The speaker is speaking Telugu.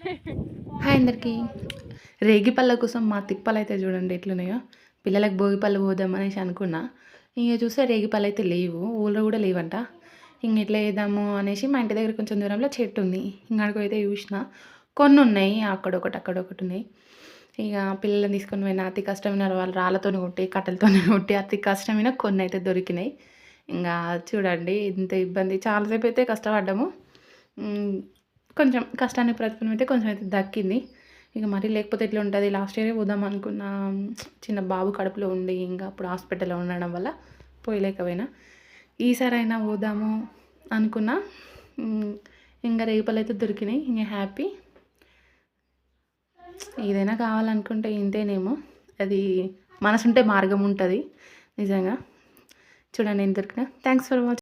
హాయ్ అందరికీ. రేగి పళ్ళ కోసం మా తిప్పలు అయితే చూడండి ఎట్లున్నాయో. పిల్లలకు భోగి పళ్ళు పోదాం అనేసి అనుకున్నా. ఇంక చూస్తే రేగి పళ్ళు అయితే లేవు. ఊళ్ళో కూడా లేవంట. ఇంక ఎట్లా వేద్దాము అనేసి మా ఇంటి దగ్గర కొంచెం దూరంలో చెట్టు ఉంది. ఇంక అక్కడికి అయితే చూసిన. కొన్ని ఉన్నాయి. అక్కడ ఒకటి అక్కడ ఒకటి ఉన్నాయి. ఇక పిల్లల్ని తీసుకొని పోయిన అతి కష్టమైన వాళ్ళు రాళ్ళతో కొట్టి కట్టెలతో కొట్టి అతి కష్టమైన కొన్ని అయితే దొరికినాయి. ఇంకా చూడండి ఇంత ఇబ్బంది. చాలాసేపు అయితే కష్టపడ్డాము. కొంచెం కష్టానికి ప్రతిఫలం అయితే కొంచెం అయితే దక్కింది. ఇక మరి లేకపోతే ఎట్లా ఉంటుంది? లాస్ట్ ఇయరే పోదాం అనుకున్న చిన్న బాబు కడుపులో ఉండి ఇంకా అప్పుడు హాస్పిటల్లో ఉండడం వల్ల పోయలేకపోయినా. ఈసారి అయినా పోదాము అనుకున్నా ఇంకా రేపలు అయితే దొరికినాయి ఇంకా హ్యాపీ. ఏదైనా కావాలనుకుంటే ఇంతేనేమో. అది మనసుంటే మార్గం ఉంటుంది నిజంగా. చూడండి నేను దొరికినా. Thanks for watching